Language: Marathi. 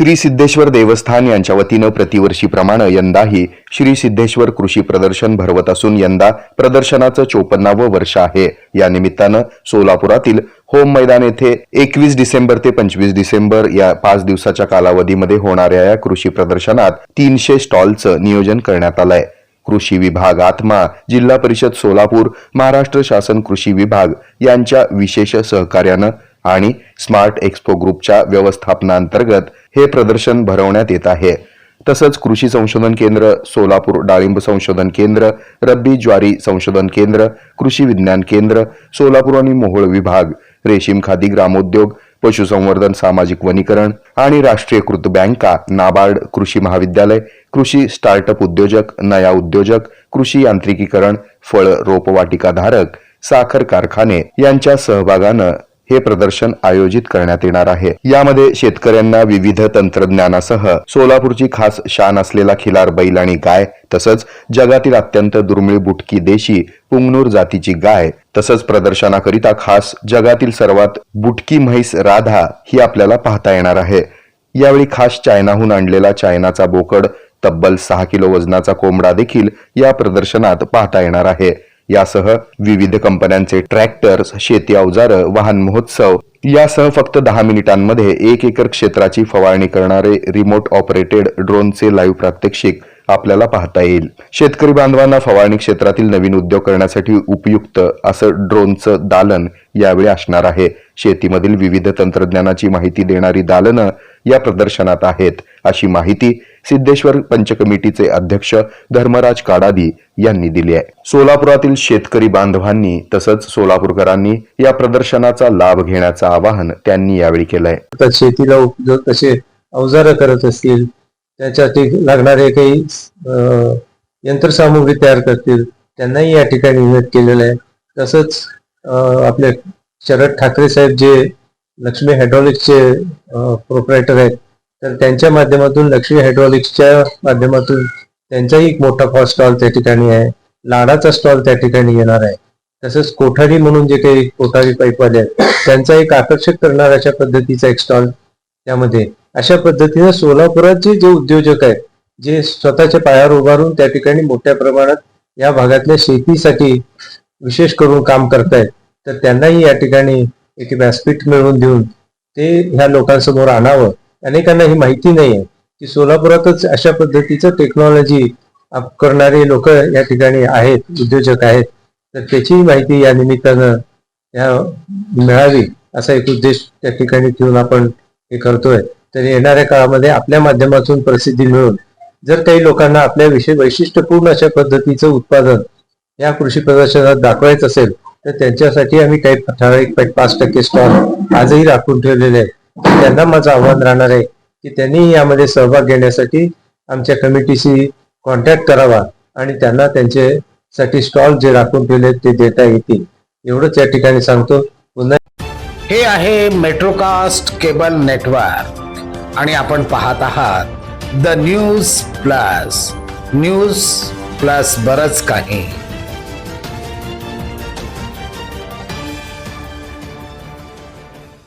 श्री सिद्धेश्वर देवस्थान यांच्या वतीनं प्रतिवर्षीप्रमाणे यंदाही श्री सिद्धेश्वर कृषी प्रदर्शन भरवत असून यंदा प्रदर्शनाचं चोपन्नावं वर्ष आहे. या निमित्तानं सोलापुरातील होम मैदान येथे एकवीस डिसेंबर ते पंचवीस डिसेंबर या पाच दिवसाच्या कालावधीमध्ये होणाऱ्या या कृषी प्रदर्शनात तीनशे स्टॉलचं नियोजन करण्यात आलंय. कृषी विभाग आत्मा जिल्हा परिषद सोलापूर महाराष्ट्र शासन कृषी विभाग यांच्या विशेष सहकार्यानं आणि स्मार्ट एक्सपो ग्रुपच्या व्यवस्थापनांतर्गत हे प्रदर्शन भरवण्यात येत आहे. तसंच कृषी संशोधन केंद्र सोलापूर डाळिंब संशोधन केंद्र रब्बी ज्वारी संशोधन केंद्र कृषी विज्ञान केंद्र सोलापूर आणि मोहोळ विभाग रेशीम खादी ग्रामोद्योग पशुसंवर्धन सामाजिक वनीकरण आणि राष्ट्रीयकृत बँका नाबार्ड कृषी महाविद्यालय कृषी स्टार्टअप उद्योजक नया उद्योजक कृषी यांत्रिकीकरण फळ रोपवाटिकाधारक साखर कारखाने यांच्या सहभागानं हे प्रदर्शन आयोजित करण्यात येणार आहे. यामध्ये शेतकऱ्यांना विविध तंत्रज्ञानासह सोलापूरची खास शान असलेला खिलार बैल आणि गाय तसंच जगातील अत्यंत दुर्मिळ बुटकी देशी पुंगनूर जातीची गाय तसंच प्रदर्शनाकरिता खास जगातील सर्वात बुटकी म्हैस राधा ही आपल्याला पाहता येणार आहे. यावेळी खास चायनाहून आणलेला चायनाचा बोकड तब्बल सहा किलो वजनाचा कोंबडा देखील या प्रदर्शनात पाहता येणार आहे. यासह विविध कंपन्यांचे ट्रॅक्टर्स शेती अवजारं वाहन महोत्सव यासह फक्त दहा मिनिटांमध्ये एक एकर क्षेत्राची फवारणी करणारे रिमोट ऑपरेटेड ड्रोनचे लाईव्ह प्रात्यक्षिक आपल्याला पाहता येईल. शेतकरी बांधवांना फवारणी क्षेत्रातील नवीन उद्योग करण्यासाठी उपयुक्त असं ड्रोनचं दालन यावेळी असणार आहे. शेतीमधील विविध तंत्रज्ञानाची माहिती देणारी दालनं या प्रदर्शनात आहेत. अशी माहिती सिद्धेश्वर पंचकमिटीचे अध्यक्ष धर्मराज काडादी यांनी दिली आहे. सोलापुरातील शेतकरी बांधवांनी तसंच सोलापूरकरांनी या प्रदर्शनाचा लाभ घेण्याचं आवाहन त्यांनी यावेळी केलंय. शेतीला उपयोग कसे अवजारं करत असतील त्याच्यासाठी लागणारे काही यंत्रसामुग्री तयार करतील त्यांनाही या ठिकाणी इन्व्हाइट केलेलं आहे. तसंच आपले शरद ठाकरे साहेब जे लक्ष्मी हायड्रॉलिक्सचे प्रोपरायटर आहेत तर त्यांच्या माध्यमातून लक्ष्मी हायड्रॉलिक्सच्या माध्यमातून त्यांचाही एक मोठा स्टॉल त्या ठिकाणी आहे. लाडाचा स्टॉल त्या ठिकाणी येणार आहे. तसंच कोठारी म्हणून जे काही कोठारी पाईपवाले आहेत त्यांचा एक आकर्षक करणारा अशा पद्धतीचा एक स्टॉल त्यामध्ये. अशा पद्धतीने सोलापुरातचे जे उद्योजक आहेत जे स्वतःच्या पायावर उभारून त्या ठिकाणी मोठ्या प्रमाणात या भागातल्या शेतीसाठी विशेष करून काम करतायत तर त्यांनाही या ठिकाणी एक व्यासपीठ मिळवून देऊन ते ह्या लोकांसमोर आणावं. अनेकांना ही माहिती नाही आहे की सोलापुरातच अशा पद्धतीचं टेक्नॉलॉजी करणारे लोक या ठिकाणी आहेत उद्योजक आहेत. तर त्याची माहिती या निमित्तानं या मिळावी असा एक उद्देश त्या ठिकाणी ठेवून आपण हे करतोय. तर येणाऱ्या काळामध्ये आपल्या माध्यमातून प्रसिद्धी मिळून जर काही लोकांना आपल्या विषय वैशिष्ट्यपूर्ण अशा पद्धतीचं उत्पादन या कृषी प्रदर्शनात दाखवायचं असेल तर त्यांच्यासाठी आम्ही काही ठराविक पाच टक्के स्टॉल आजही राखून ठेवलेले आहेत. त्यांना माझं आव्हान राहणार आहे की त्यांनी यामध्ये सहभाग घेण्यासाठी आमच्या कमिटीशी कॉन्टॅक्ट करावा आणि त्यांना त्यांच्यासाठी स्टॉल जे राखून ठेवले ते देता येतील. एवढंच या ठिकाणी सांगतो. पुन्हा हे आहे मेट्रोकास्ट केबल नेटवर्क आणि आपण पाहत आहात the news plus news plus बरच काही.